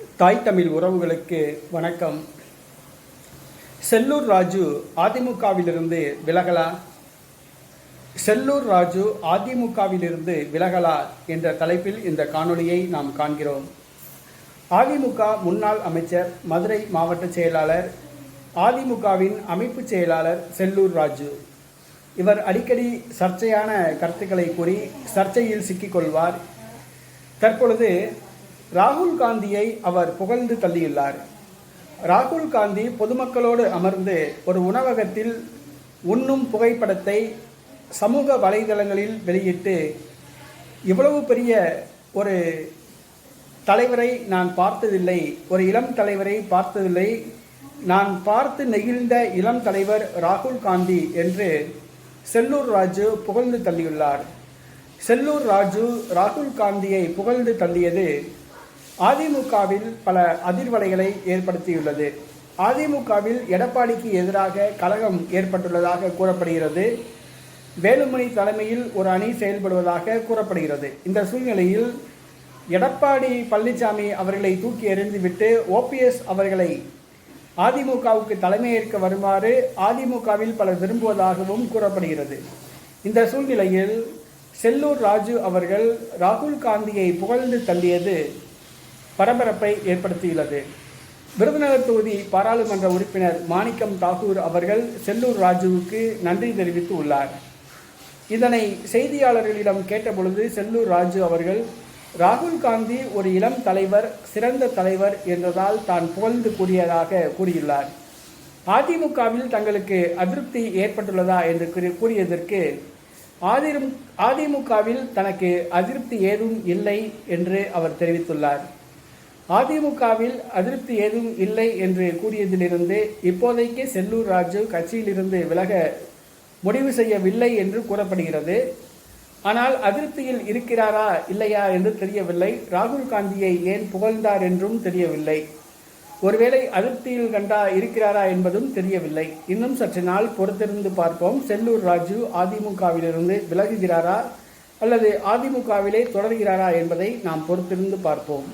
தாய் தமிழ் உறவுகளுக்கு வணக்கம். செல்லூர் ராஜு அதிமுகவிலிருந்து விலகலா? செல்லூர் ராஜு அதிமுகவிலிருந்து விலகலா என்ற தலைப்பில் இந்த காணொளியை நாம் காண்கிறோம். அதிமுக முன்னாள் அமைச்சர் மதுரை மாவட்ட செயலாளர் அதிமுகவின் அமைப்பு செயலாளர் செல்லூர் ராஜு. இவர் அடிக்கடி சர்ச்சையான கருத்துக்களை கூறி சர்ச்சையில் சிக்கிக்கொள்வார். தற்பொழுது ராகுல் காந்தியை அவர் புகழ்ந்து தள்ளியுள்ளார். ராகுல் காந்தி பொதுமக்களோடு அமர்ந்து ஒரு உணவகத்தில் உண்ணும் புகைப்படத்தை சமூக வலைதளங்களில் வெளியிட்டு இவ்வளவு பெரிய ஒரு தலைவரை நான் பார்த்ததில்லை ஒரு இளம் தலைவரை பார்த்ததில்லை நான் பார்த்து நெகிழ்ந்த இளம் தலைவர் ராகுல் காந்தி என்று செல்லூர் ராஜு புகழ்ந்து தள்ளியுள்ளார். செல்லூர் ராஜு ராகுல் காந்தியை புகழ்ந்து தள்ளியது அதிமுகவில் பல அதிர்வலைகளை ஏற்படுத்தியுள்ளது. அதிமுகவில் எடப்பாடிக்கு எதிராக கலகம் ஏற்பட்டுள்ளதாக கூறப்படுகிறது. வேலுமணி தலைமையில் ஒரு அணி செயல்படுவதாக கூறப்படுகிறது. இந்த சூழ்நிலையில் எடப்பாடி பழனிசாமி அவர்களை தூக்கி எறிந்துவிட்டு ஓபிஎஸ் அவர்களை அதிமுகவுக்கு தலைமையேற்க வருமாறு அதிமுகவில் பலர் விரும்புவதாகவும் கூறப்படுகிறது. இந்த சூழ்நிலையில் செல்லூர் ராஜு அவர்கள் ராகுல் காந்தியை புகழ்ந்து தள்ளியது பரபரப்பை ஏற்படுத்தியுள்ளது. விருதுநகர் தொகுதி பாராளுமன்ற உறுப்பினர் மாணிக்கம் தாகூர் அவர்கள் செல்லூர் ராஜுவுக்கு நன்றி தெரிவித்து உள்ளார். இதனை செய்தியாளர்களிடம் கேட்டபொழுது செல்லூர் ராஜு அவர்கள் ராகுல் காந்தி ஒரு இளம் தலைவர் சிறந்த தலைவர் என்றதால் தான் புகழ்ந்து கூறியதாக கூறியுள்ளார். அதிமுகவில் தங்களுக்கு அதிருப்தி ஏற்பட்டுள்ளதா? என்று கூறி- கூறியதற்கு ஆதிரும் அதிமுகவில் தனக்கு அதிருப்தி ஏதும் இல்லை என்று அவர் தெரிவித்துள்ளார். அதிமுகவில் அதிருப்தி ஏதும் இல்லை என்று கூறியதிலிருந்து இப்போதைக்கு செல்லூர் ராஜு கட்சியிலிருந்து விலக முடிவு செய்யவில்லை என்று கூறப்படுகிறது. ஆனால் அதிருப்தியில் இருக்கிறாரா இல்லையா என்று தெரியவில்லை. ராகுல் காந்தியை ஏன் புகழ்ந்தார் என்றும் தெரியவில்லை. ஒருவேளை அதிருப்தியில் கண்டா இருக்கிறாரா என்பதும் தெரியவில்லை. இன்னும் சற்று நாள் பொறுத்திருந்து பார்ப்போம். செல்லூர் ராஜு அதிமுகவிலிருந்து விலகுகிறாரா அல்லது அதிமுகவிலே தொடர்கிறாரா என்பதை நாம் பொறுத்திருந்து பார்ப்போம்.